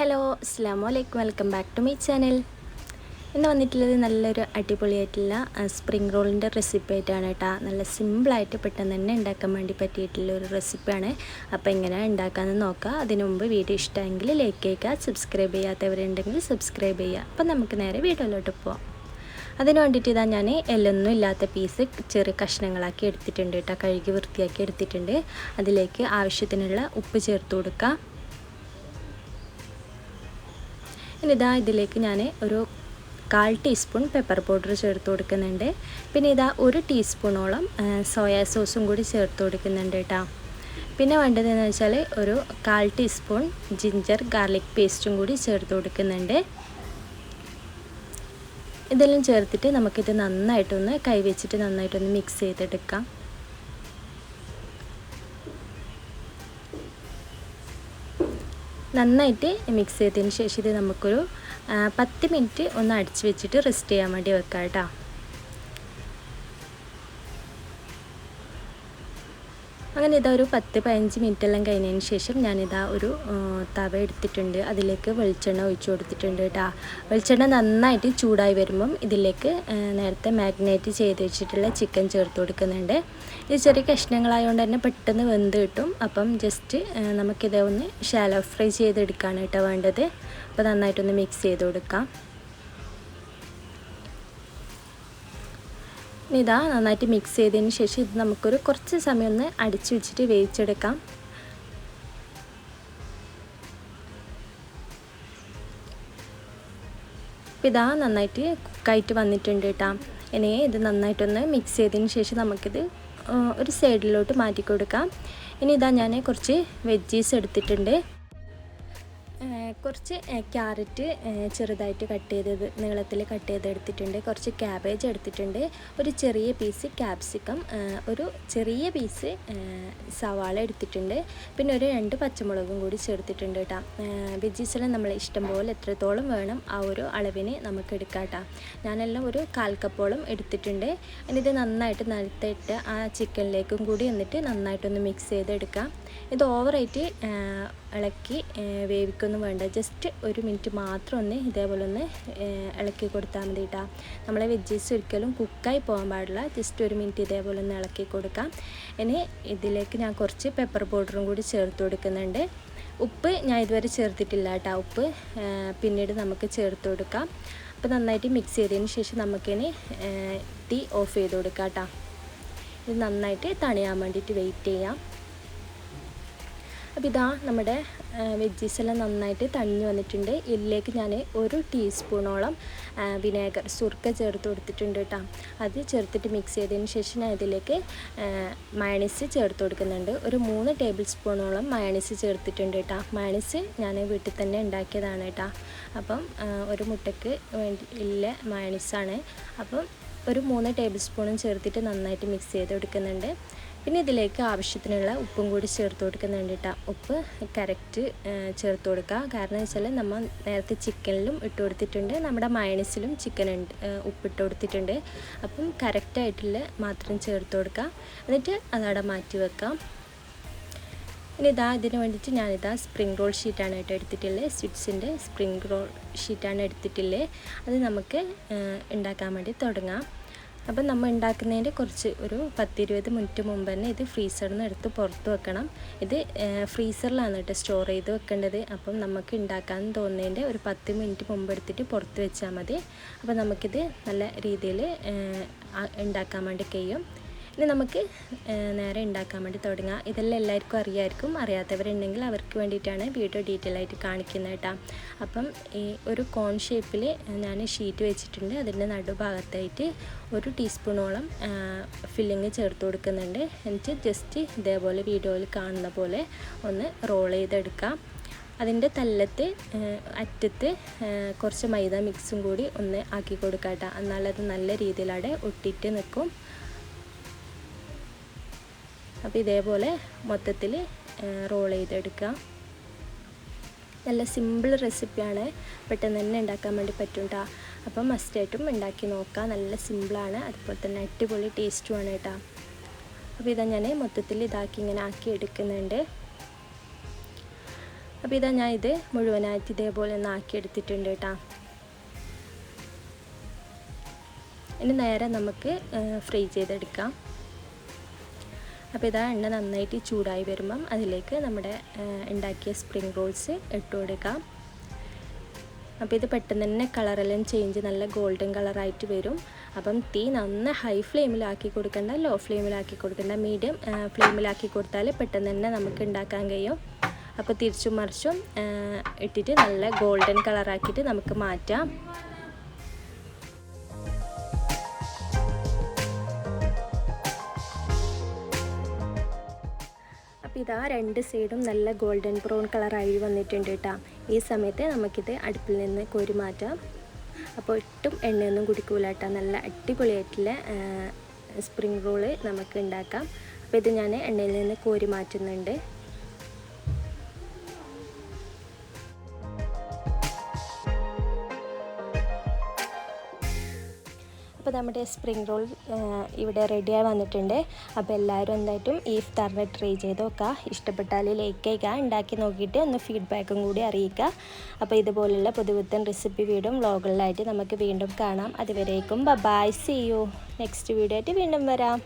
Hello അസ്സാം വലൈക്കും welcome back to my channel. ഇന്ന് വന്നിട്ടുള്ളത് നല്ലൊരു അടിപൊളിയായിട്ടുള്ള സ്പ്രിംഗ് റോളിന്റെ റെസിപ്പി ആയിട്ടാണ് കേട്ടോ. നല്ല സിമ്പിളായിട്ട് പെട്ടെന്ന് തന്നെ ഉണ്ടാക്കാൻ വേണ്ടി പറ്റിയിട്ടുള്ള ഒരു റെസിപ്പിയാണ്. അപ്പോൾ എങ്ങനെ ഉണ്ടാക്കാമെന്ന് നോക്കുക അതിനു മുമ്പ് വീഡിയോ ഇഷ്ടമെങ്കിൽ ലൈക്ക് ചെയ്യുക സബ്സ്ക്രൈബ് ചെയ്യാത്തവരുണ്ടെങ്കിൽ സബ്സ്ക്രൈബ് ചെയ്യുക. അപ്പോൾ നമുക്ക് നേരെ വീഡിയോയിലോട്ട് പോവാം. അതിന് വേണ്ടിയിട്ട് ഇതാ ഞാൻ എല്ലൊന്നും ഇല്ലാത്ത പീസ് ചെറിയ കഷ്ണങ്ങളാക്കി എടുത്തിട്ടുണ്ട് കേട്ടോ. കഴുകി വൃത്തിയാക്കി എടുത്തിട്ടുണ്ട്. അതിലേക്ക് ആവശ്യത്തിനുള്ള ഉപ്പ് ചേർത്ത് കൊടുക്കുക ഇനി ഇതാ ഇതിലേക്ക് ഞാൻ ഒരു കാൽ ടീസ്പൂൺ പെപ്പർ പൗഡർ ചേർത്ത് കൊടുക്കുന്നുണ്ട്. പിന്നെ ഇതാ ഒരു ടീസ്പൂണോളം സോയാ സോസും കൂടി ചേർത്ത് കൊടുക്കുന്നുണ്ട് കേട്ടോ പിന്നെ വേണ്ടതെന്ന് വെച്ചാൽ ഒരു കാൽ ടീസ്പൂൺ ജിഞ്ചർ ഗാർലിക് പേസ്റ്റും കൂടി ചേർത്ത് കൊടുക്കുന്നുണ്ട്. ഇതെല്ലാം ചേർത്തിട്ട് നമുക്കിത് നന്നായിട്ടൊന്ന് കൈവച്ചിട്ട് നന്നായിട്ടൊന്ന് മിക്സ് ചെയ്തെടുക്കാം. നന്നായിട്ട് മിക്സ് ചെയ്തതിന് ശേഷം ഇത് നമുക്കൊരു പത്ത് മിനിറ്റ് ഒന്ന് അടിച്ചു വെച്ചിട്ട് റെസ്റ്റ് ചെയ്യാൻ വേണ്ടി വെക്കാം കേട്ടോ അങ്ങനെ ഇതാ ഒരു പത്ത് പതിനഞ്ച് മിനിറ്റ് എല്ലാം കഴിഞ്ഞതിന് ശേഷം ഞാനിതാ ഒരു തവ എടുത്തിട്ടുണ്ട്. അതിലേക്ക് വെളിച്ചെണ്ണ ഒഴിച്ചു കൊടുത്തിട്ടുണ്ട് കേട്ടോ വെളിച്ചെണ്ണ നന്നായിട്ട് ചൂടായി വരുമ്പം ഇതിലേക്ക് നേരത്തെ മാഗ്നേറ്റ് ചെയ്ത് വെച്ചിട്ടുള്ള ചിക്കൻ ചേർത്ത് കൊടുക്കുന്നുണ്ട്. ഇത് ചെറിയ കഷ്ണങ്ങളായതുകൊണ്ട് തന്നെ പെട്ടെന്ന് വെന്ത് കിട്ടും. അപ്പം ജസ്റ്റ് നമുക്കിത് ഒന്ന് ഷാലോ ഫ്രൈ ചെയ്തെടുക്കുകയാണ് കേട്ടോ വേണ്ടത്. അപ്പോൾ നന്നായിട്ടൊന്ന് മിക്സ് ചെയ്ത് കൊടുക്കാം. ഇതാ നന്നായിട്ട് മിക്സ് ചെയ്തതിന് ശേഷം ഇത് നമുക്കൊരു കുറച്ച് സമയം ഒന്ന് അടിച്ചു വെച്ചിട്ട് വേവിച്ചെടുക്കാം. അപ്പം ഇതാ നന്നായിട്ട് കുക്കായിട്ട് വന്നിട്ടുണ്ട് കേട്ടോ. ഇനി ഇത് നന്നായിട്ടൊന്ന് മിക്സ് ചെയ്തതിന് ശേഷം നമുക്കിത് ഒരു സൈഡിലോട്ട് മാറ്റി കൊടുക്കാം ഇനി ഇതാ ഞാൻ കുറച്ച് വെജ്ജീസ് എടുത്തിട്ടുണ്ട്. കുറച്ച് ക്യാരറ്റ് ചെറുതായിട്ട് കട്ട് ചെയ്തത് നീളത്തിൽ കട്ട് ചെയ്ത് എടുത്തിട്ടുണ്ട് കുറച്ച് ക്യാബേജ് എടുത്തിട്ടുണ്ട്. ഒരു ചെറിയ പീസ് ക്യാപ്സിക്കം ഒരു ചെറിയ പീസ് സവാള എടുത്തിട്ടുണ്ട്. പിന്നെ ഒരു രണ്ട് പച്ചമുളകും കൂടി ചേർത്തിട്ടുണ്ട് കേട്ടോ. വെജീസെല്ലാം നമ്മൾ ഇഷ്ടം പോലെ എത്രത്തോളം വേണം ആ ഒരു അളവിന് നമുക്ക് എടുക്കാം കേട്ടോ. ഞാനെല്ലാം ഒരു കാൽ കപ്പോളം ഇനി ഇത് നന്നായിട്ട് നിലത്തിട്ട് ആ ചിക്കനിലേക്കും കൂടി എന്നിട്ട് നന്നായിട്ടൊന്ന് മിക്സ് ചെയ്തെടുക്കാം. ഇത് ഓവറായിട്ട് ഇളക്കി വേവിക്കൊന്നും വേണ്ട. ജസ്റ്റ് ഒരു മിനിറ്റ് മാത്രം ഒന്ന് ഇതേപോലെ ഒന്ന് ഇളക്കി കൊടുത്താൽ മതി കേട്ടോ നമ്മളെ വെജീസ് ഒരിക്കലും കുക്കായി പോകാൻ പാടില്ല. ജസ്റ്റ് ഒരു മിനിറ്റ് ഇതേപോലെ ഒന്ന് ഇളക്കി കൊടുക്കാം. ഇനി ഇതിലേക്ക് ഞാൻ കുറച്ച് പെപ്പർ പൗഡറും കൂടി ചേർത്ത് കൊടുക്കുന്നുണ്ട്. ഉപ്പ് ഞാൻ ഇതുവരെ ചേർത്തിട്ടില്ല കേട്ടോ ഉപ്പ്. പിന്നീട് നമുക്ക് ചേർത്ത് കൊടുക്കാം. അപ്പോൾ നന്നായിട്ട് മിക്സ് ചെയ്തതിന് ശേഷം നമുക്കിനി തീ ഓഫ് ചെയ്ത് കൊടുക്കാം കേട്ടോ ഇത് നന്നായിട്ട് തണിയാൻ വേണ്ടിയിട്ട് വെയിറ്റ് ചെയ്യാം. അപ്പോൾ ഇതാ നമ്മുടെ വെജീസ് എല്ലാം നന്നായിട്ട് തണിഞ്ഞ് വന്നിട്ടുണ്ട്. ഇതിലേക്ക് ഞാൻ ഒരു ടീസ്പൂണോളം വിനേഗർ സുർക്ക ചേർത്ത് കൊടുത്തിട്ടുണ്ട് കേട്ടോ. അത് ചേർത്തിട്ട് മിക്സ് ചെയ്തതിന് ശേഷം ഞാൻ ഇതിലേക്ക് മയണിസ് ചേർത്ത് കൊടുക്കുന്നുണ്ട്. ഒരു മൂന്ന് ടേബിൾ സ്പൂണോളം മയണിസ് ചേർത്തിട്ടുണ്ട് കേട്ടോ. മയണിസ് ഞാൻ വീട്ടിൽ തന്നെ ഉണ്ടാക്കിയതാണ് കേട്ടോ. അപ്പം ഒരു മുട്ടയ്ക്ക് വേണ്ടി ഇല്ല മയണിസാണ് അപ്പം ഒരു മൂന്ന് ടേബിൾ സ്പൂണും ചേർത്തിട്ട് നന്നായിട്ട് മിക്സ് ചെയ്ത് കൊടുക്കുന്നുണ്ട്. പിന്നെ ഇതിലേക്ക് ആവശ്യത്തിനുള്ള ഉപ്പും കൂടി ചേർത്ത് കൊടുക്കുന്നുണ്ട് കേട്ടോ ഉപ്പ് കറക്റ്റ് ചേർത്ത് കൊടുക്കുക കാരണം വെച്ചാൽ നമ്മൾ നേരത്തെ ചിക്കനിലും ഇട്ട് കൊടുത്തിട്ടുണ്ട്. നമ്മുടെ മയണസിലും ചിക്കൻ ഉണ്ട് ഉപ്പിട്ട് കൊടുത്തിട്ടുണ്ട്. അപ്പം കറക്റ്റായിട്ടുള്ള മാത്രം ചേർത്ത് കൊടുക്കുക എന്നിട്ട് അതവിടെ മാറ്റി വെക്കാം. ഇനി ഇതാ ഇതിന് വേണ്ടിയിട്ട് ഞാനിതാ സ്പ്രിംഗ് റോൾ ഷീറ്റാണ് കേട്ടോ എടുത്തിട്ടുള്ളത് സ്വിറ്റ്സിന്റെ സ്പ്രിംഗ് റോൾ ഷീറ്റാണ് എടുത്തിട്ടുള്ളത് അത് നമുക്ക് ഉണ്ടാക്കാൻ വേണ്ടി തുടങ്ങാം. അപ്പം നമ്മൾ ഉണ്ടാക്കുന്നതിന്റെ കുറച്ച് ഒരു പത്തിരുപത് മിനിറ്റ് മുമ്പ് തന്നെ ഇത് ഫ്രീസറിൽ നിന്ന് എടുത്ത് പുറത്ത് വെക്കണം. ഇത് ഫ്രീസറിലാണ് കേട്ടോ സ്റ്റോർ ചെയ്ത് വെക്കേണ്ടത്. അപ്പം നമുക്ക് ഉണ്ടാക്കാൻ തോന്നുന്നതിന്റെ ഒരു പത്ത് മിനിറ്റ് മുമ്പ് എടുത്തിട്ട് പുറത്ത് വെച്ചാൽ മതി. അപ്പോൾ നമുക്കിത് നല്ല രീതിയിൽ ഉണ്ടാക്കാൻ വേണ്ടി കഴിയും. ഇനി നമുക്ക് നേരെ ഉണ്ടാക്കാൻ വേണ്ടി തുടങ്ങാം. ഇതെല്ലാം എല്ലാവർക്കും അറിയാമായിരിക്കും അറിയാത്തവരുണ്ടെങ്കിൽ അവർക്ക് വേണ്ടിയിട്ടാണ് വീഡിയോ ഡീറ്റെയിൽ ആയിട്ട് കാണിക്കുന്നത് കേട്ടോ. അപ്പം ഈ ഒരു കോൺ ഷേപ്പിൽ ഞാൻ ഷീറ്റ് വെച്ചിട്ടുണ്ട്. അതിന്റെ നടുഭാഗത്തായിട്ട് ഒരു ടീസ്പൂണോളം ഫില്ലിങ് ചേർത്ത് കൊടുക്കുന്നുണ്ട്. എന്നിട്ട് ജസ്റ്റ് ഇതേപോലെ വീഡിയോയിൽ കാണുന്ന പോലെ ഒന്ന് റോൾ ചെയ്തെടുക്കാം. അതിന്റെ തല്ലത്ത് അറ്റത്ത് കുറച്ച് മൈദ മിക്സും കൂടി ഒന്ന് ആക്കി കൊടുക്കാം കേട്ടോ. എന്നാലത് നല്ല രീതിയിലവിടെ ഒട്ടിട്ട് നിൽക്കും. അപ്പോൾ ഇതേപോലെ മൊത്തത്തിൽ റോൾ ചെയ്തെടുക്കുക. നല്ല സിമ്പിൾ റെസിപ്പിയാണ് പെട്ടെന്ന് തന്നെ ഉണ്ടാക്കാൻ വേണ്ടി പറ്റും കേട്ടോ അപ്പം മസ്റ്റായിട്ടും ഉണ്ടാക്കി നോക്കാം നല്ല സിമ്പിളാണ് അതുപോലെ തന്നെ അടിപൊളി ടേസ്റ്റുമാണ് കേട്ടോ അപ്പോൾ ഇതാ ഞാൻ മൊത്തത്തിൽ ഇതാക്കി ഇങ്ങനെ ആക്കി എടുക്കുന്നുണ്ട്. അപ്പോൾ ഇതാ ഞാൻ ഇത് മുഴുവനായിട്ട് ഇതേപോലെ ഒന്ന് ആക്കി എടുത്തിട്ടുണ്ട് കേട്ടോ ഇനി നേരെ നമുക്ക് ഫ്രൈ ചെയ്തെടുക്കാം. അപ്പോൾ ഇതാ എണ്ണ നന്നായിട്ട് ചൂടായി വരുമ്പം അതിലേക്ക് നമ്മുടെ ഉണ്ടാക്കിയ സ്പ്രിംഗ് റോൾസ് ഇട്ട് കൊടുക്കാം. അപ്പോൾ ഇത് പെട്ടെന്ന് തന്നെ കളറെല്ലാം ചേഞ്ച് നല്ല ഗോൾഡൻ കളറായിട്ട് വരും. അപ്പം തീ നന്ന ഹൈ ഫ്ലെയിമിലാക്കി കൊടുക്കേണ്ട ലോ ഫ്ലെയിമിലാക്കി കൊടുക്കേണ്ട മീഡിയം ഫ്ലെയിമിലാക്കി കൊടുത്താൽ പെട്ടെന്ന് തന്നെ നമുക്ക് ഉണ്ടാക്കാൻ കഴിയും. അപ്പോൾ തിരിച്ചും മറിച്ചും ഇട്ടിട്ട് നല്ല ഗോൾഡൻ കളറാക്കിയിട്ട് നമുക്ക് മാറ്റാം. ഇതാ രണ്ട് സൈഡും നല്ല ഗോൾഡൻ ബ്രൗൺ കളറായി വന്നിട്ടുണ്ട് കേട്ടോ ഈ സമയത്ത് നമുക്കിത് അടുപ്പിൽ നിന്ന് കോരി മാറ്റാം. അപ്പോൾ ഒട്ടും എണ്ണയൊന്നും കുടിക്കൂല കേട്ടോ നല്ല അടിപൊളിയായിട്ടുള്ള സ്പ്രിംഗ് റോൾ നമുക്ക് ഉണ്ടാക്കാം. അപ്പോൾ ഇത് ഞാൻ എണ്ണയിൽ നിന്ന് കോരി മാറ്റുന്നുണ്ട്. അപ്പോൾ നമ്മുടെ സ്പ്രിംഗ് റോൾ ഇവിടെ റെഡിയായി വന്നിട്ടുണ്ട്. അപ്പോൾ എല്ലാവരും എന്തായിട്ടും ഈ ഇഫ്താറിനെ ട്രൈ ചെയ്ത് നോക്കുക ഇഷ്ടപ്പെട്ടാൽ ലൈക്ക് ചെയ്യുക ഉണ്ടാക്കി നോക്കിയിട്ട് ഒന്ന് ഫീഡ്ബാക്കും കൂടി അറിയിക്കുക. അപ്പോൾ ഇതുപോലുള്ള പുതുപുത്തൻ റെസിപ്പി വീടും വ്ളോഗുകളിലായിട്ട് നമുക്ക് വീണ്ടും കാണാം. അതുവരേക്കും bye bye see you next video ആയിട്ട് വീണ്ടും വരാം.